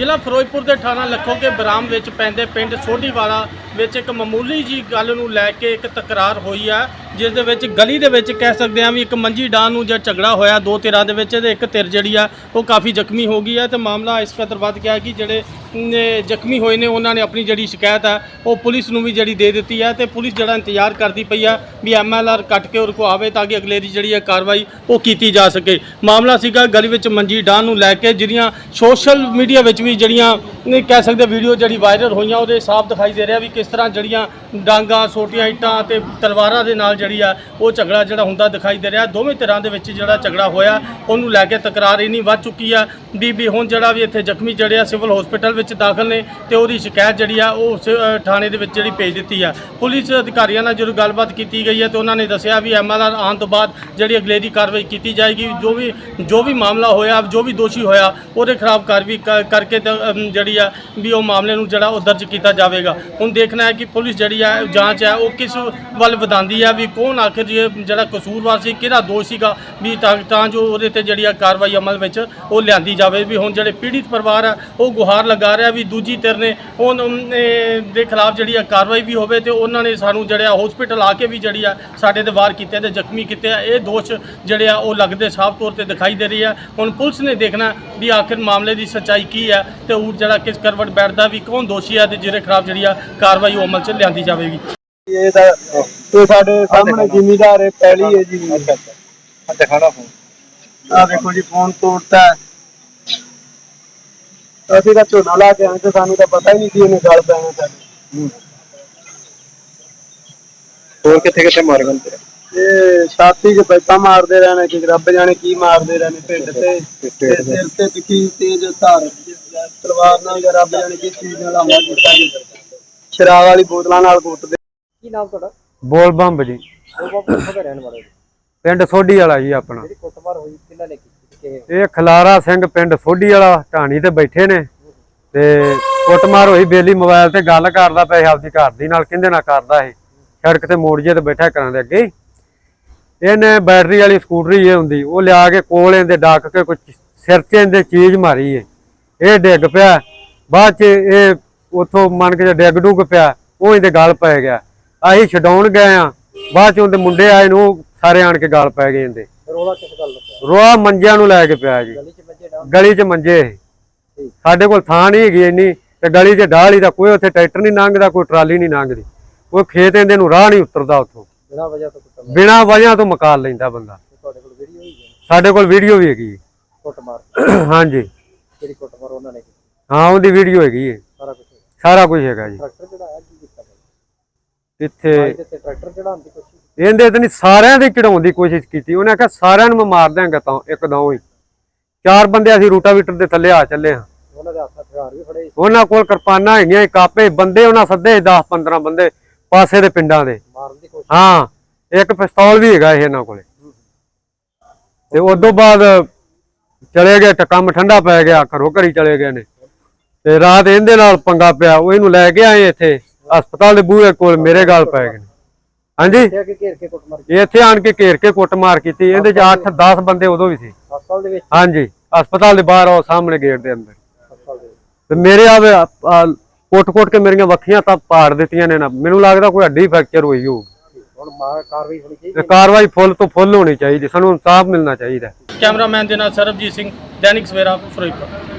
ਜ਼ਿਲ੍ਹਾ ਫਿਰੋਜ਼ਪੁਰ ਦੇ ਥਾਣਾ ਲੱਖੋਕੇ ਬਰਾਮ ਵਿੱਚ ਪੈਂਦੇ ਪਿੰਡ ਸੋਢੀਵਾਲਾ ਵਿੱਚ ਇੱਕ ਮਾਮੂਲੀ ਜੀ ਗੱਲ ਨੂੰ ਲੈ ਕੇ ਇੱਕ ਤਕਰਾਰ ਹੋਈ ਹੈ ਜਿਸ ਦੇ ਵਿੱਚ ਗਲੀ ਦੇ ਵਿੱਚ ਕਹਿ ਸਕਦੇ ਹਾਂ ਵੀ ਇੱਕ ਮੰਜੀ ਡਾਂ ਨੂੰ ਜਦ ਝਗੜਾ ਹੋਇਆ, ਦੋ ਧਿਰਾਂ ਦੇ ਵਿੱਚ ਤੇ ਇੱਕ ਧਿਰ ਜਿਹੜੀ ਆ, ਉਹ ਕਾਫੀ ਜ਼ਖਮੀ ਹੋ ਗਈ ਹੈ ਤੇ ਮਾਮਲਾ ਇਸ ਕਦਰ ਵੱਧ ਗਿਆ ਕਿ ਜਿਹੜੇ ਜ਼ਖਮੀ ਹੋਏ ਨੇ, ਉਹਨਾਂ ਨੇ ਆਪਣੀ ਜਿਹੜੀ ਸ਼ਿਕਾਇਤ ਹੈ ਉਹ ਪੁਲਿਸ ਨੂੰ ਵੀ ਜਿਹੜੀ ਦੇ ਦਿੱਤੀ ਹੈ ਤੇ ਪੁਲਿਸ ਜਿਹੜਾ ਇੰਤਜ਼ਾਰ ਕਰਦੀ ਪਈ ਆ ਵੀ ਐਮਐਲਆਰ ਕੱਟ ਕੇ ਉਹ ਕੋ ਆਵੇ ਤਾਂ ਕਿ ਅਗਲੇਰੀ ਜਿਹੜੀ ਹੈ ਕਾਰਵਾਈ ਉਹ ਕੀਤੀ ਜਾ ਸਕੇ। ਮਾਮਲਾ ਸੀਗਾ ਗਲੀ ਵਿੱਚ ਮੰਜੀ ਡਾਂ ਨੂੰ ਲੈ ਕੇ, ਜਿਹੜੀਆਂ ਸੋਸ਼ਲ ਮੀਡੀਆ ਵਿੱਚ ਵੀ ਜਿਹੜੀਆਂ ਕਹਿ ਸਕਦੇ ਵੀਡੀਓ ਜਿਹੜੀ ਵਾਇਰਲ ਹੋਈਆਂ, ਉਹਦੇ ਸਾਫ਼ ਦਿਖਾਈ ਦੇ ਰਿਹਾ ਵੀ ਕਿਸ ਤਰ੍ਹਾਂ ਜਿਹੜੀਆਂ ਡਾਂਗਾ ਛੋਟੀਆਂ ਇੱਟਾਂ ਅਤੇ ਤਲਵਾਰਾਂ ਦੇ ਨਾਲ ਜਿਹੜੀ ਆ, ਉਹ ਝਗੜਾ ਜਿਹੜਾ ਹੁੰਦਾ ਦਿਖਾਈ ਦੇ ਰਿਹਾ। ਦੋਵੇਂ ਧਿਰਾਂ ਦੇ ਵਿੱਚ ਜਿਹੜਾ ਝਗੜਾ ਹੋਇਆ, ਉਹਨੂੰ ਲੈ ਕੇ ਤਕਰਾਰ ਇੰਨੀ ਵੱਧ ਚੁੱਕੀ ਆ। ਵੀ ਵੀ ਹੁਣ ਜਿਹੜਾ ਵੀ ਇੱਥੇ ਜ਼ਖਮੀ ਜਿਹੜੇ ਆ, ਸਿਵਲ ਹਸਪੀਟਲ ਵਿੱਚ ਦਾਖਲ ਨੇ ਤੇ ਉਹਦੀ ਸ਼ਿਕਾਇਤ ਜਿਹੜੀ ਆ, ਉਹ ਉਸ ਥਾਣੇ ਦੇ ਵਿੱਚ ਜਿਹੜੀ ਭੇਜ ਦਿੱਤੀ ਆ। ਪੁਲਿਸ ਅਧਿਕਾਰੀਆਂ ਨਾਲ ਜਦੋਂ ਗੱਲਬਾਤ ਕੀਤੀ ਗਈ ਹੈ ਤੇ ਉਹਨਾਂ ਨੇ ਦੱਸਿਆ ਵੀ ਐਮਐਲਆਰ ਆਉਣ ਤੋਂ ਬਾਅਦ ਜਿਹੜੀ ਅਗਲੇਰੀ ਕਾਰਵਾਈ ਕੀਤੀ ਜਾਏਗੀ। ਜੋ ਵੀ ਜੋ ਵੀ ਮਾਮਲਾ ਹੋਇਆ, ਜੋ ਵੀ ਦੋਸ਼ੀ ਹੋਇਆ, ਉਹਦੇ ਖਿਲਾਫ ਕਾਰਵਾਈ ਕ- ਕਰਕੇ ਜਿਹੜੀ ਆ, ਵੀ ਉਹ ਮਾਮਲੇ ਨੂੰ ਜਿਹੜਾ ਉਹ ਦਰਜ ਕੀਤਾ ਜਾਵੇਗਾ। ਹੁਣ ਦੇਖ ਦੇਖਣਾ ਹੈ ਕਿ ਪੁਲਿਸ ਜਿਹੜੀ ਹੈ ਜਾਂਚ ਹੈ, ਉਹ ਕਿਸ ਵੱਲ ਵਧਾਉਂਦੀ ਹੈ ਵੀ ਕੌਣ ਆਖਿਰ ਜਿਹੜਾ ਕਸੂਰਵਾਰ ਸੀ, ਕਿਹੜਾ ਦੋਸ਼ ਸੀਗਾ, ਵੀ ਤਾਂ ਤਾਂ ਜੋ ਉਹਦੇ ਤੇ ਜਿਹੜੀ ਆ ਕਾਰਵਾਈ ਅਮਲ ਵਿੱਚ ਉਹ ਲਿਆਂਦੀ ਜਾਵੇ, ਵੀ ਹੁਣ ਜਿਹੜੇ ਪੀੜਿਤ ਪਰਿਵਾਰ ਆ, ਉਹ ਗੁਹਾਰ ਲਗਾ ਰਿਹਾ, ਵੀ ਦੂਜੀ ਧਿਰ ਨੇ ਉਹ ਦੇ ਖਿਲਾਫ ਜਿਹੜੀ ਆ ਕਾਰਵਾਈ ਵੀ ਹੋਵੇ ਤੇ ਉਹਨਾਂ ਨੇ ਸਾਨੂੰ ਜਿਹੜਾ ਹਸਪੀਟਲ ਆ ਕੇ ਵੀ ਜਿਹੜੀ ਆ ਸਾਡੇ ਤੇ ਵਾਰ ਕੀਤੇ ਤੇ ਜ਼ਖਮੀ ਕੀਤੇ ਆ। ਇਹ ਦੋਸ਼ ਜਿਹੜੇ ਆ, ਉਹ ਲੱਗਦੇ ਸਾਫ਼ ਤੌਰ ਤੇ ਦਿਖਾਈ ਦੇ ਰਹੀ ਆ। ਹੁਣ ਪੁਲਿਸ ਨੇ ਦੇਖਣਾ ਵੀ ਆਖਿਰ ਮਾਮਲੇ ਦੀ ਸੱਚਾਈ ਕੀ ਹੈ ਤੇ ਉਹ ਜਿਹੜਾ ਕਿਸ ਕਰਵਟ ਬੈਠਦਾ, ਵੀ ਕੌਣ ਦੋਸ਼ੀ ਆ ਤੇ ਜਿਹਦੇ ਖਿਲਾਫ ਜਿਹੜੀ ਆ ਕਾਰਵਾਈ ਉਹ ਅਮਲ 'ਚ ਲਿਆਂਦੀ ਜਾਵੇਗੀ। ਇਹ ਤਾਂ ਤੇ ਸਾਡੇ ਸਾਹਮਣੇ ਜ਼ਿਮੀਦਾਰ ਹੈ ਪਹਿਲੀ ਹੈ ਜੀ। ਅੱਛਾ ਅੱਛਾ। ਦਿਖਾਣਾ ਫੋਨ। ਆ ਦੇਖੋ ਜੀ ਫੋਨ ਤੋੜਤਾ ਹੈ। ਅਸੀਂ ਤਾਂ ਝੋਨਾ ਲਾ ਕੇ ਆਏ ਤੇ ਸਾਨੂੰ ਤਾਂ ਪਤਾ ਹੀ ਨਹੀਂ ਸੀ ਇਹਨੇ ਗੱਲ ਪੈਣਾ ਸਾਡੇ। ਹੋਰ ਕਿੱਥੇ ਕਿੱਥੇ ਮਾਰ ਗਏ ਤੇਰੇ? ਇਹ ਛਾਤੀ 'ਚ ਪੈਪਾ ਮਾਰਦੇ ਰਹਿਣੇ ਕਿ ਰੱਬ ਜਾਣੇ ਕੀ ਮਾਰਦੇ ਰਹਿਣੇ ਢਿੱਡ ਤੇ ਤੇ ਸਿਰ ਤੇ ਟਿੱਕੀ ਤੇਜ਼ ਧਾਰ। ਤਲਵਾਰ ਨਾਲ ਜਾਂ ਰੱਬ ਜਾਣੇ ਕਿਸ ਚੀਜ਼ ਨਾਲ ਹਮਲਾ ਕੀਤਾ ਜੀ। ਸ਼ਰਾਬ ਵਾਲੀ ਬੋਤਲਾਂ ਨਾਲ ਕੁੱਟਦੇ ਕੀ ਨਾਮ ਤੁਹਾਡਾ? ਬੋਲ ਬੰਬ ਜੀ। ਉਹ ਬਾਪੂ ਕਿੱਥੋਂ ਦੇ ਰਹਿਣ ਵਾਲੇ ਪਿੰਡ ਸੋਢੀ ਵਾਲਾ ਜੀ ਆਪਣਾ। ਜਿਹੜੀ ਕੁੱਟਮਾਰ ਹੋਈ ਕਿੰਨਾ ਨੇ ਕੀਤੀ? ਕਿਵੇਂ ਇਹ ਖਲਾਰਾ ਸਿੰਘ ਪਿੰਡ ਸੋਢੀ ਵਾਲਾ ਢਾਣੀ ਤੇ ਬੈਠੇ ਨੇ। ਤੇ ਕੁੱਟਮਾਰ ਹੋਈ ਬੇਲੀ ਮੋਬਾਈਲ ਤੇ ਗੱਲ ਕਰਦਾ ਪਿਆ ਸੀ ਆਪਦੀ ਘਰ ਦੀ ਨਾਲ ਕਿੰਦੇ ਨਾਲ ਕਰਦਾ ਸੀ। ਸੜਕ ਤੇ ਮੋੜ ਜੇ ਤੇ ਬੈਠਾ ਕਰਾਂ ਦੇ ਅੱਗੇ। ਹੀ। ਇਹਨੇ ਬੈਟਰੀ ਵਾਲੀ ਸਕੂਟਰੀ ਇਹ ਹੁੰਦੀ ਉਹ ਲਿਆ ਕੇ ਕੋਲ ਇਹਦੇ ਡੱਕ ਕੇ ਕੁਝ ਸਿਰ 'ਚ ਇਹਦੇ ਚੀਜ਼ ਮਾਰੀ ਏ। ਇਹ ਡਿੱਗ ਪਿਆ। ਬਾਅਦ 'ਚ ਇਹ ਉਥੋਂ ਮੰਨ ਕੇ ਡਿੱਗ ਡੁੱਗ ਪਿਆ ਉਹ ਇਹਦੇ ਗਲ ਪੈ ਗਿਆ। ਅਸੀਂ ਛਡਾਉਣ ਗਏ ਆ ਬਾਅਦ 'ਚ ਉਹਦੇ ਮੁੰਡੇ ਆਏ ਨੂੰ ਸਾਰੇ ਆਣ ਕੇ ਗਲ ਪੈ ਗਏ ਇਹਦੇ। ਰੋਲਾ ਕਿਸ ਗੱਲ ਦਾ ਮੰਜਿਆਂ ਨੂੰ ਲੈ ਕੇ ਪਿਆ ਜੀ। ਗਲੀ 'ਚ ਮੰਜੇ। ਸਾਡੇ ਕੋਲ ਥਾਂ ਨਹੀਂ ਹੈਗੀ ਇੰਨੀ ਤੇ ਗਲੀ 'ਚ ਢਾਲੀ ਦਾ ਕੋਈ ਉੱਥੇ ਟਰੈਕਟਰ ਨਹੀਂ ਲੰਘਦਾ ਕੋਈ ਟਰਾਲੀ ਨਹੀਂ ਲੰਘਦੀ। ਕੋਈ ਖੇਤ ਇਹਦੇ ਨੂੰ ਰਾਹ ਨਹੀਂ ਉਤਰਦਾ ਉੱਥੋਂ। ਬਿਨਾਂ ਵਜ੍ਹਾ ਤੋਂ ਕੁੱਟਮਾਰ ਬਿਨਾਂ ਵਜ੍ਹਾ ਤੋਂ ਮਕਾਲ ਲੈਂਦਾ ਬੰਦਾ। ਤੁਹਾਡੇ ਕੋਲ ਵੀਡੀਓ ਹੋਈ ਹੈ? ਸਾਡੇ ਕੋਲ ਵੀਡੀਓ ਵੀ ਹੈਗੀ ਕੁੱਟਮਾਰ। ਹਾਂਜੀ। ਜਿਹੜੀ ਕੁੱਟਮਾਰ ਉਹਨਾਂ ਨੇ ਹਾਂ ਉਹਦੀ ਵੀਡੀਓ ਹੈਗੀ ਹੈ। ਸਾਰਾ ਕੁਝ ਸਾਰਾ ਕੁਝ ਹੈਗਾ ਜੀ। ਟਰੈਕਟਰ ਹੈ ਕੀ ਕੀਤਾ ਬਾਈ ਇੱਥੇ ਇਹਦੇ ਤੇ ਟਰੈਕਟਰ ਚੜਾਉਣ ਦੀ ਕੋਸ਼ਿਸ਼ ਇਹਦੇ ਤੇ ਨਹੀਂ ਸਾਰਿਆਂ ਦੇ ਚੜਾਉਣ ਦੀ ਕੋਸ਼ਿਸ਼ ਕੀਤੀ। ਉਹਨੇ ਆਖਿਆ ਸਾਰਿਆਂ ਨੂੰ ਮੈਂ ਮਾਰ ਦਿਆਂਗਾ ਤਾਂ ਇੱਕਦਮ ਹੀ। ਚਾਰ ਬੰਦੇ ਅਸੀਂ ਰੂਟਾਵੀਟਰ ਦੇ ਥੱਲੇ ਆ ਚੱਲੇ ਹਾਂ। ਉਹਨਾਂ ਦੇ ਹੱਥ ਹਥਿਆਰ ਵੀ ਫੜੇ ਸੀ, ਉਹਨਾਂ ਕੋਲ ਕਿਰਪਾਨਾਂ ਹੈਗੀਆਂ ਕਾਪੇ ਬੰਦੇ ਉਹਨਾਂ ਸੱਦੇ 10 15 ਬੰਦੇ ਪਾਸੇ ਦੇ ਪਿੰਡਾਂ ਦੇ। ਮਾਰਨ ਦੀ ਕੋਸ਼ਿਸ਼ ਹਾਂ ਇੱਕ ਪਿਸਤੌਲ ਵੀ ਹੈਗਾ ਇਹ ਇਹਨਾਂ ਕੋਲੇ। ਤੇ ਉਦੋਂ ਬਾਅਦ ਚਲੇ ਗਏ ਤਾਂ ਕੰਮ ਠੰਡਾ ਪੈ ਗਿਆ ਘਰੋਂ ਘਰੀ ਚਲੇ ਗਏ ਨੇ। ਤੇ ਰਾਤ ਇਹਦੇ ਨਾਲ ਪੰਗਾ ਪਿਆ ਉਹ ਇਹਨੂੰ ਲੈ ਕੇ ਆਏ ਇੱਥੇ ਹਸਪਤਾਲ ਦੇ ਬੂਹੇ ਕੋਲ ਮੇਰੇ ਗੱਲ ਪੈ ਗਏ ਹਾਂਜੀ? ਇੱਥੇ ਆਣ ਕੇ ਘੇਰ ਕੇ ਕੁੱਟਮਾਰ ਕੀਤੀ ਇਹਦੇ ਚ 8 10 ਬੰਦੇ ਉਦੋਂ ਵੀ ਸੀ। ਹਸਪਤਾਲ ਦੇ ਵਿੱਚ? ਹਾਂਜੀ ਹਸਪਤਾਲ ਦੇ ਬਾਹਰ ਉਹ ਸਾਹਮਣੇ ਗੇਟ ਦੇ ਅੰਦਰ। ਤੇ ਮੇਰੇ ਆਵੇ ਕੁੱਟ-ਕੁੱਟ ਕੇ ਮੇਰੀਆਂ ਵੱਖੀਆਂ ਤਾਂ ਪਾੜ ਦਿੱਤੀਆਂ ਨੇ ਨਾ। ਮੈਨੂੰ ਲੱਗਦਾ ਕੋਈ ਹੱਡੀ ਫ੍ਰੈਕਚਰ ਹੋਈ ਹੋਊ। ਹੁਣ ਮਾਰ ਕਾਰਵਾਈ ਹੋਣੀ ਚਾਹੀਦੀ ਤੇ ਕਾਰਵਾਈ ਫੁੱਲ ਤੋਂ ਫੁੱਲ ਹੋਣੀ ਚਾਹੀਦੀ ਸਾਨੂੰ ਇਨਸਾਫ ਮਿਲਣਾ ਚਾਹੀਦਾ। ਕੈਮਰਾਮੈਨ ਦੇ ਨਾਲ ਸਰਬਜੀਤ ਸਿੰਘ ਦੈਨਿਕ ਸਵੇਰਾ ਫਿਰੋਜ਼ਪੁਰ।